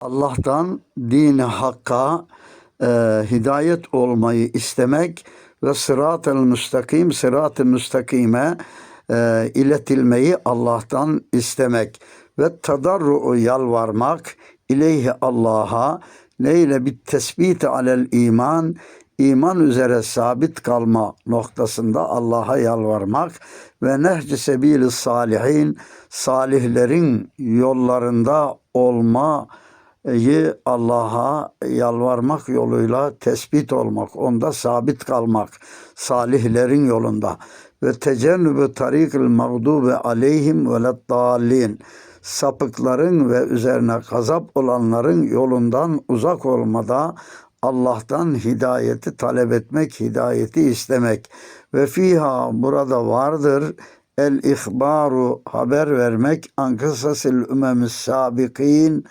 Allah'tan dini hakka e, hidayet olmayı istemek ve sırat-ı müstakim, sırat-ı müstakime e, iletilmeyi Allah'tan istemek ve tadarru'u yalvarmak ileyhi Allah'a neyle? Bit tespiti alel iman iman üzere sabit kalma noktasında Allah'a yalvarmak ve nehci sebili salihin salihlerin yollarında olmayı Allah'a yalvarmak yoluyla tespit olmak, onda sabit kalmak, salihlerin yolunda. Ve tecennübü tarikil mağdubi aleyhim ve leddallin. Sapıkların ve üzerine gazap olanların yolundan uzak olmada Allah'tan hidayeti talep etmek, hidayeti istemek. Ve fiha burada vardır el ihbaru haber vermek. An kısasil ümemis sabikin